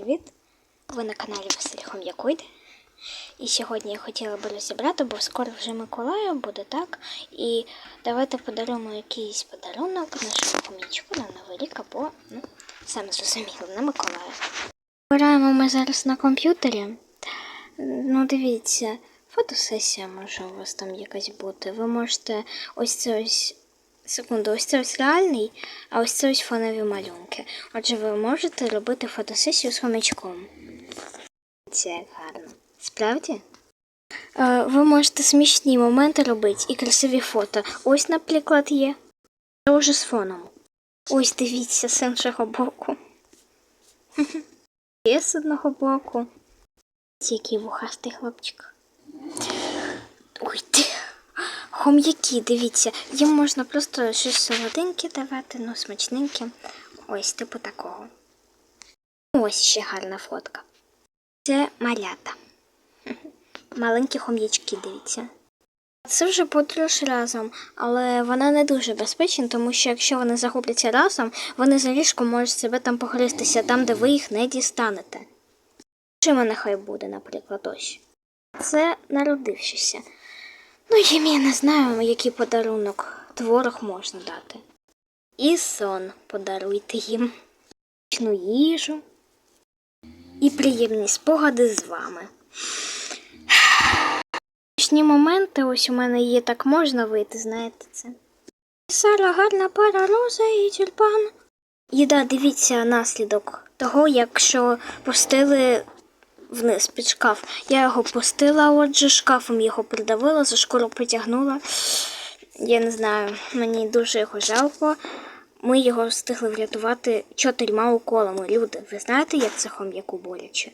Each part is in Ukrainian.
привіт! Ви на каналі Василь Хом'якуйде. І сьогодні я хотіла би розібрати, бо скоро вже Миколая буде так. І давайте подаруємо якийсь подарунок нашому хомічку на Новий рік або, ну, саме зрозуміло, на Миколая. Граємо ми зараз на комп'ютері. Ну, дивіться, фотосесія може у вас там якась бути. Ви можете ось це ось. Секунду, ось це ось реальний, а ось це ось фонові малюнки. Отже, ви можете робити фотосесію з хомячком. Це гарно. Справді? Е, ви можете смішні моменти робити і красиві фото. Ось, наприклад, є. Це вже з фоном. Ось дивіться з іншого боку. Є з одного боку. Який вухастий хлопчик. Ой, ти. Хом'яки, дивіться, їм можна просто щось солоденьке давати, ну смачненьке. Ось, типу такого. Ось ще гарна фотка. Це малята. Маленькі хом'ячки, дивіться. Це вже подорож разом, але вона не дуже безпечна, тому що якщо вони загубляться разом, вони за ліжком можуть себе там погризтися там, де ви їх не дістанете. Чим нехай буде, наприклад, ось. Це народившися. Ну, їм я не знаю, який подарунок творог можна дати. І сон подаруйте їм, Смачну їжу і приємні спогади з вами. Смішні моменти ось у мене є, так можна вийти, знаєте це. Сара гарна пара роза і тюльпан. І да, дивіться наслідок того, якщо пустили вниз під шкаф. Я його пустила, отже, шкафом його придавила, за шкуру притягнула. Я не знаю, мені дуже його жалко. Ми його встигли врятувати чотирма уколами. Люди, ви знаєте, як це хом'яку боляче?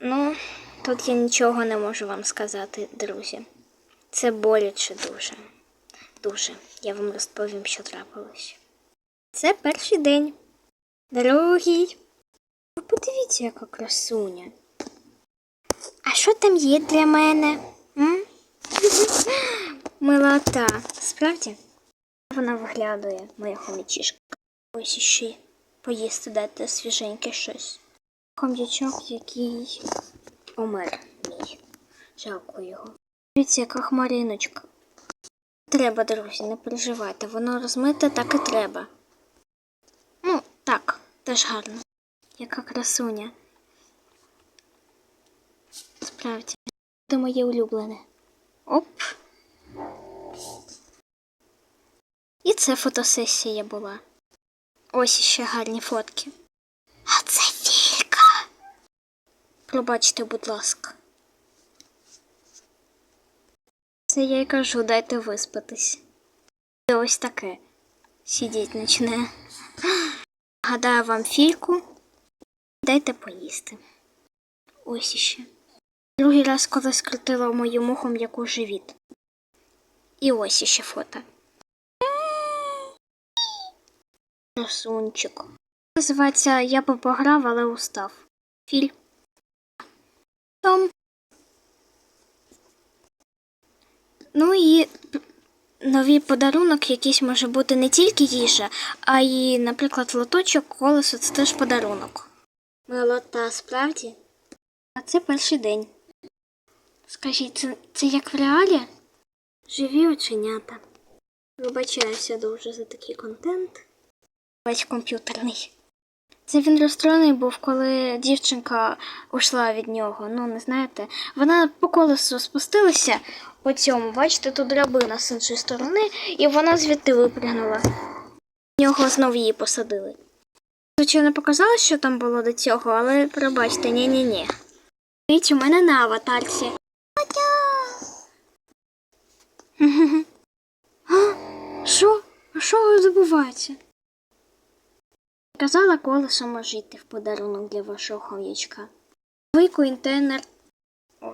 Ну, тут я нічого не можу вам сказати, друзі. Це боляче дуже. Дуже. Я вам розповім, що трапилось. Це перший день. Другий. Подивіться, яка красуня. А що там є для мене? М? Милота. Справді? Вона виглядає, моя хомячишка. Ось іще поїсти дати свіженьке щось. Хом'ячок, який помер мій. Жалко його. Дивіться, яка хмариночка. Треба, друзі, не переживайте, воно розмите так і треба. Ну, так, теж гарно. Яка красуня. Справді, це моє улюблене. Оп. І це фотосесія була. Ось іще гарні фотки. А це філька. Пробачте, будь ласка. Це я й кажу, дайте виспатись. І ось таке. Сидіть начне. Гадаю вам фільку. Дайте поїсти. Ось іще. Другий раз коли скрутила в моєму хом'яку живіт. І ось іще фото. Красунчик. Називається Я би пограв, але устав. Філь. Том. Ну і новий подарунок якийсь може бути не тільки їжа, а й, наприклад, лоточок, колесо це теж подарунок. Милота, справді? А це перший день. Скажіть, це, це як в реалі? Живі оченята. Вибачаюся дуже за такий контент. Весь комп'ютерний. Це він розстроєний був, коли дівчинка ушла від нього. Ну, не знаєте, вона по колесу спустилася по цьому, бачите, тут драбина з іншої сторони, і вона звідти випрягнула. В нього знову її посадили. Звичайно, показала, що там було до цього, але пробачте, ні-ні-ні. Дивіться, у мене на аватарці. Що? А Що відбувається? Казала колесо може в подарунок для вашого хом'ячка. Ви контейнер. О.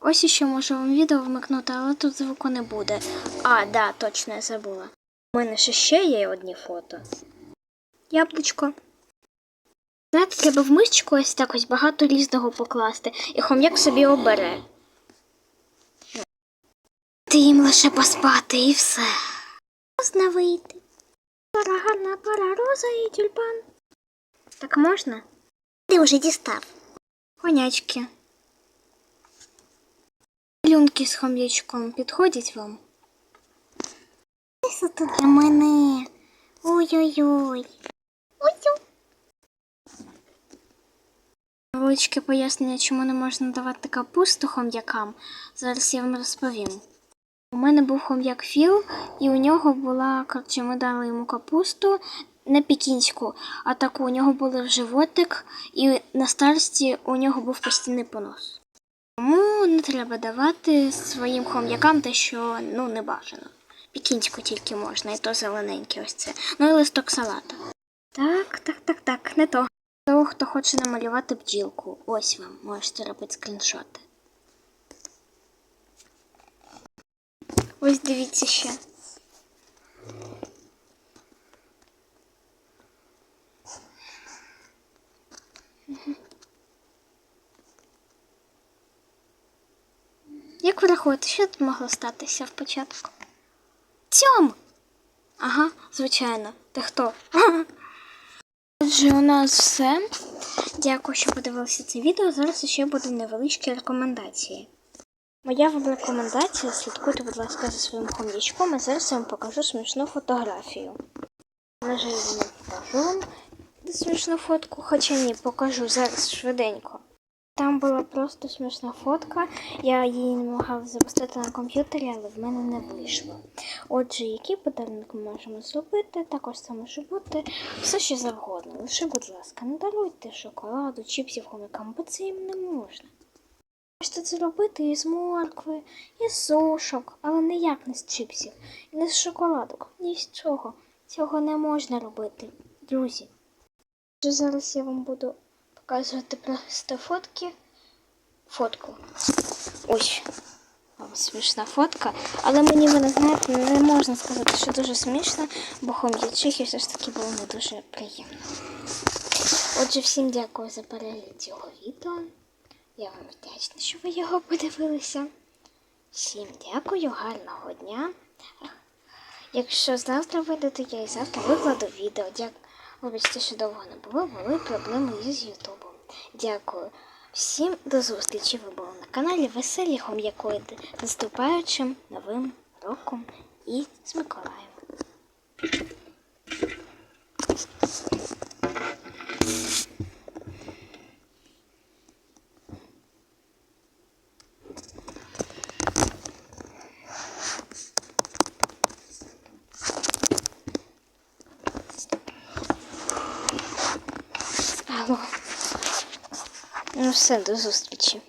Ось іще можу вам відео вмикнути, але тут звуку не буде. А, да, точно я забула. У мене ще є одні фото. Яблучко. Знаєте, треба в мисочку ось так ось багато різного покласти, і хом'як собі обере. Ти їм лише поспати і все. Можна вийти. Пара гарна пара роза і тюльпан. Так можна? Ти вже дістав. Конячки. Люнки з хом'ячком підходять вам? Це тут для мене. Ой-ой-ой. Невеличке пояснення, чому не можна давати капусту хом'якам. Зараз я вам розповім. У мене був хом'як Філ, і у нього була, коротше, ми дали йому капусту, не пекінську, а таку у нього були в животик, і на старості у нього був постійний понос. Тому не треба давати своїм хом'якам те, що ну, не бажано. Пекінську тільки можна, і то зелененьке ось це. Ну і листок салата. Так, так, так, так, не то. Того, хто хоче намалювати бджілку. Ось вам, можете робити скріншоти. Ось дивіться ще. Як ви рахуєте, що тут могло статися в початку? Цьом! Ага, звичайно. Ти хто? Отже, у нас все. Дякую, що подивилися це відео. Зараз ще будуть невеличкі рекомендації. Моя вам рекомендація слідкуйте, будь ласка, за своїм хом'ячком, а зараз я вам покажу смішну фотографію. На жаль, не покажу вам смішну фотку, хоча ні, покажу зараз швиденько. Там була просто смішна фотка, я її намагалася запустити на комп'ютері, але в мене не вийшло. Отже, який подарунок ми можемо зробити, також це може бути все, що завгодно. Лише, будь ласка, не даруйте шоколаду, чіпсів хомякам, бо це їм не можна. Можете це робити із моркви, із сушок, але ніяк не з чіпсів, і не з шоколадок, ні з чого. Цього не можна робити, друзі. Зараз я вам буду показувати просто фотки. Фотку. Ось. Смішна фотка. Але мені вона, знаєте, не можна сказати, що дуже смішно, бо хом'ячихи все ж таки було не дуже приємно. Отже, всім дякую за перегляд цього відео. Я вам вдячна, що ви його подивилися. Всім дякую, гарного дня. Якщо завтра вийде, то я і завтра викладу відео. Дякую. Вибачте, що довго не було, були проблеми із Ютубом. Дякую. Всім до зустрічі. Ви були на каналі Веселі Хом'якої наступаючим новим роком і з Миколаєм. Алло. Ну все, до зустрічі.